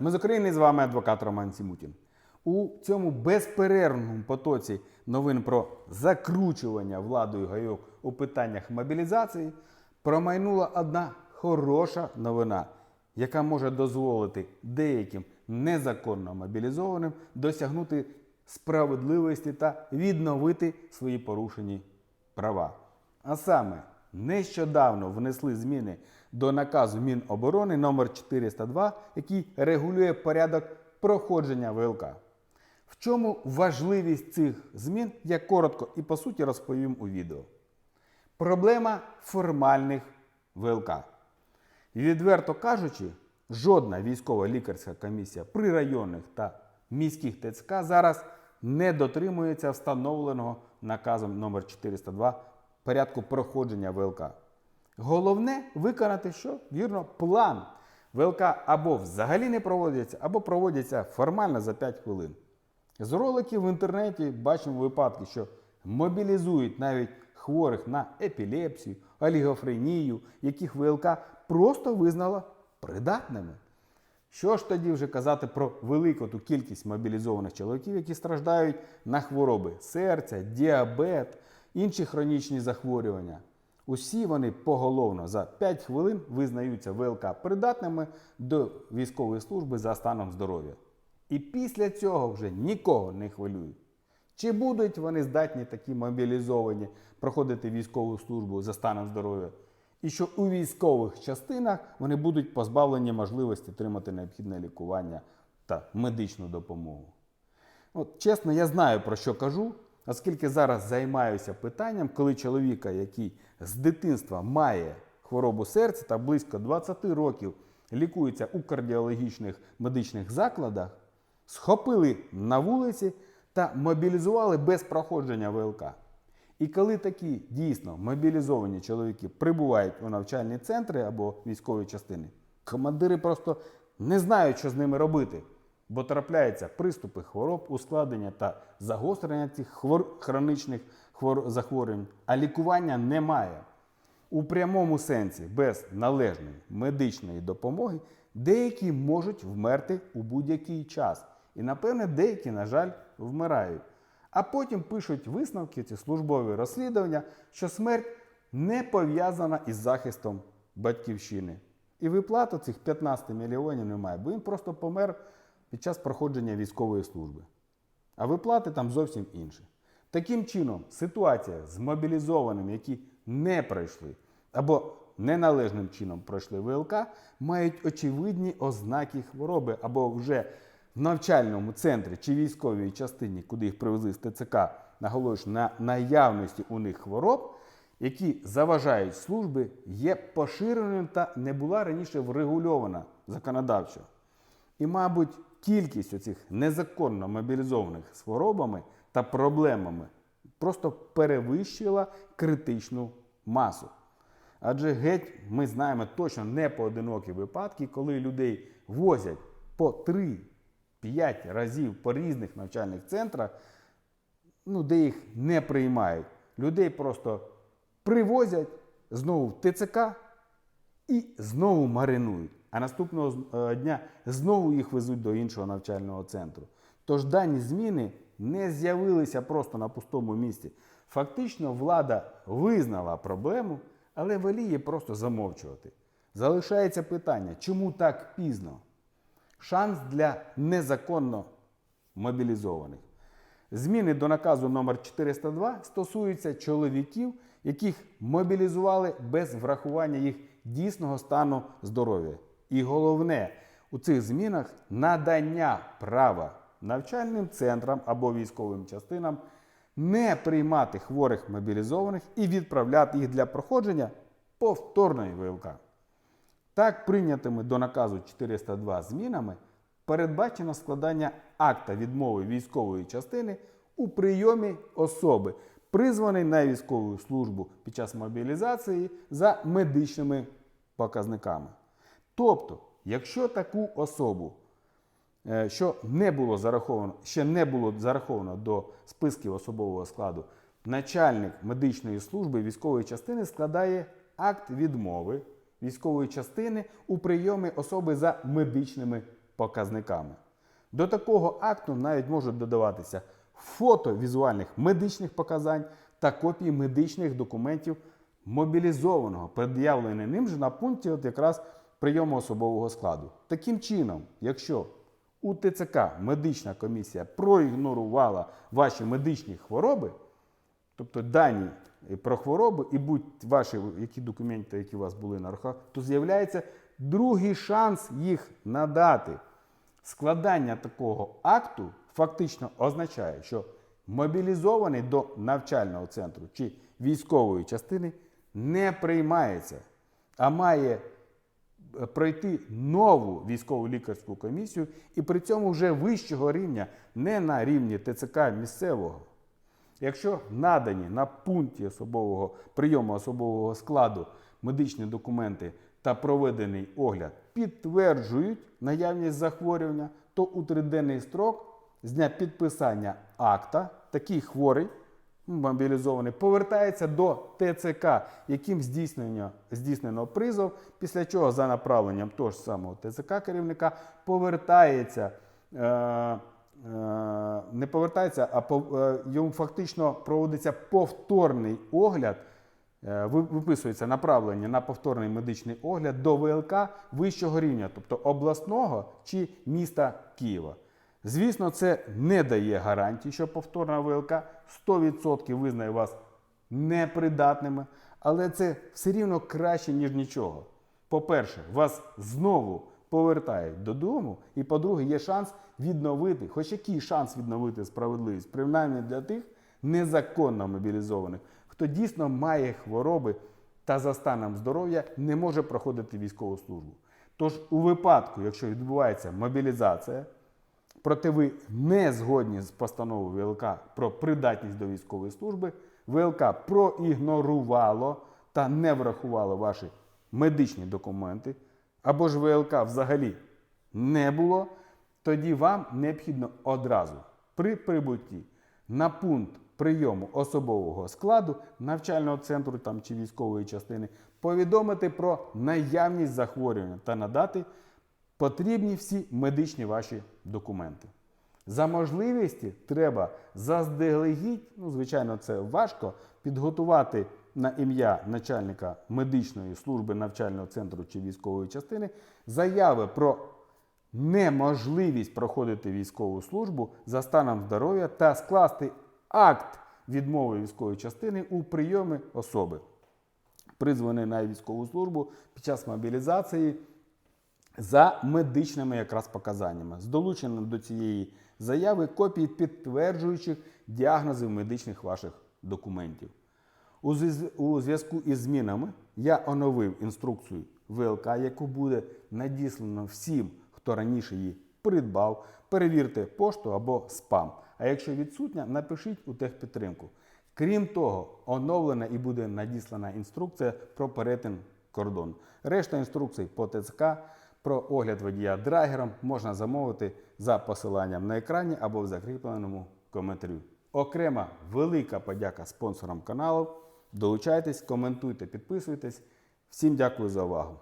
Ми з України з вами адвокат Роман Сімутін. У цьому безперервному потоці новин про закручування владою гайок у питаннях мобілізації промайнула одна хороша новина, яка може дозволити деяким незаконно мобілізованим досягнути справедливості та відновити свої порушені права. А саме, нещодавно внесли зміни до наказу Міноборони номер 402, який регулює порядок проходження ВЛК. В чому важливість цих змін, я коротко і по суті розповім у відео. Проблема формальних ВЛК. Відверто кажучи, жодна військова лікарська комісія при районних та міських ТЦК зараз не дотримується встановленого наказом номер 402 порядку проходження ВЛК. Головне виконати що? Вірно, план. ВЛК або взагалі не проводяться, або проводяться формально за 5 хвилин. З роликів в інтернеті бачимо випадки, що мобілізують навіть хворих на епілепсію, олігофренію, яких ВЛК просто визнала придатними. Що ж тоді вже казати про велику ту кількість мобілізованих чоловіків, які страждають на хвороби серця, діабет, інші хронічні захворювання? Усі вони поголовно за 5 хвилин визнаються ВЛК придатними до військової служби за станом здоров'я. І після цього вже нікого не хвилюють. Чи будуть вони здатні такі мобілізовані проходити військову службу за станом здоров'я? І що у військових частинах вони будуть позбавлені можливості отримати необхідне лікування та медичну допомогу. От, чесно, я знаю про що кажу, оскільки зараз займаюся питанням, коли чоловіка, який з дитинства має хворобу серця та близько 20 років лікується у кардіологічних медичних закладах, схопили на вулиці та мобілізували без проходження ВЛК. І коли такі дійсно мобілізовані чоловіки прибувають у навчальні центри або військові частини, командири просто не знають, що з ними робити, бо трапляються приступи хвороб, ускладнення та загострення цих хвор... хронічних хвор... захворювань, а лікування немає. У прямому сенсі, без належної медичної допомоги, деякі можуть вмерти у будь-який час. І, напевне, деякі, на жаль, вмирають. А потім пишуть висновки, ці службові розслідування, що смерть не пов'язана із захистом батьківщини. І виплату цих 15 мільйонів немає, бо він просто помер під час проходження військової служби. А виплати там зовсім інші. Таким чином, ситуація з мобілізованими, які не пройшли або неналежним чином пройшли ВЛК, мають очевидні ознаки хвороби або вже в навчальному центрі чи військовій частині, куди їх привезли з ТЦК, наголошую на наявності у них хвороб, які заважають служби, є поширеною та не була раніше врегульована законодавчо. І, мабуть, кількість оцих незаконно мобілізованих з хворобами та проблемами просто перевищила критичну масу. Адже геть ми знаємо точно не поодинокі випадки, коли людей возять по 3-5 разів по різних навчальних центрах, ну, де їх не приймають. Людей просто привозять знову в ТЦК і знову маринують. А наступного е, дня знову їх везуть до іншого навчального центру. Тож дані зміни не з'явилися просто на пустому місці. Фактично, влада визнала проблему, але воліє просто замовчувати. Залишається питання, чому так пізно? Шанс для незаконно мобілізованих. Зміни до наказу номер 402 стосуються чоловіків, яких мобілізували без врахування їх дійсного стану здоров'я. І головне у цих змінах надання права навчальним центрам або військовим частинам не приймати хворих мобілізованих і відправляти їх для проходження повторної ВЛК. Так, прийнятими до наказу 402 змінами передбачено складання акта відмови військової частини у прийомі особи, призваної на військову службу під час мобілізації за медичними показниками. Тобто, якщо таку особу, е, що не було зараховано, ще не було зараховано до списків особового складу, начальник медичної служби військової частини складає акт відмови військової частини у прийомі особи за медичними показниками. До такого акту навіть можуть додаватися фото візуальних медичних показань та копії медичних документів мобілізованого, пред'явлені ним же на пункті от якраз прийому особового складу. Таким чином, якщо у ТЦК медична комісія проігнорувала ваші медичні хвороби, тобто дані про хвороби і будь ваші які документи, які у вас були на руках, то з'являється другий шанс їх надати. Складання такого акту фактично означає, що мобілізований до навчального центру чи військової частини не приймається, а має пройти нову військову лікарську комісію і при цьому вже вищого рівня, не на рівні ТЦК місцевого. Якщо надані на пункті особового прийому особового складу медичні документи та проведений огляд підтверджують наявність захворювання, то у триденний строк з дня підписання акта такий хворий мобілізований повертається до ТЦК, яким здійснено, здійснено призов, після чого за направленням того ж самого ТЦК керівника повертається. Е, е, не повертається, а е, йому фактично проводиться повторний огляд, е, виписується направлення на повторний медичний огляд до ВЛК вищого рівня, тобто обласного чи міста Києва. Звісно, це не дає гарантії, що повторна ВЛК 100% визнає вас непридатними, але це все рівно краще, ніж нічого. По-перше, вас знову повертають додому, і по-друге, є шанс відновити, хоч який шанс відновити справедливість, принаймні для тих незаконно мобілізованих, хто дійсно має хвороби та за станом здоров'я не може проходити військову службу. Тож, у випадку, якщо відбувається мобілізація, проте ви не згодні з постановою ВЛК про придатність до військової служби, ВЛК проігнорувало та не врахувало ваші медичні документи, або ж ВЛК взагалі не було, тоді вам необхідно одразу при прибутті на пункт прийому особового складу навчального центру там, чи військової частини повідомити про наявність захворювання та надати потрібні всі медичні ваші документи. За можливості треба заздалегідь, ну, звичайно, це важко, підготувати на ім'я начальника медичної служби навчального центру чи військової частини заяви про неможливість проходити військову службу за станом здоров'я та скласти акт відмови військової частини у прийомі особи, призваної на військову службу під час мобілізації за медичними якраз показаннями, з долученням до цієї заяви копії підтверджуючих діагнозів медичних ваших документів. У зв'язку із змінами я оновив інструкцію ВЛК, яку буде надіслано всім, хто раніше її придбав. Перевірте пошту або спам. А якщо відсутня, напишіть у техпідтримку. Крім того, оновлена і буде надіслана інструкція про перетин кордону. Решта інструкцій по ТЦК про огляд водія драгером можна замовити за посиланням на екрані або в закріпленому коментарі. Окрема велика подяка спонсорам каналу. Долучайтесь, коментуйте, підписуйтесь. Всім дякую за увагу.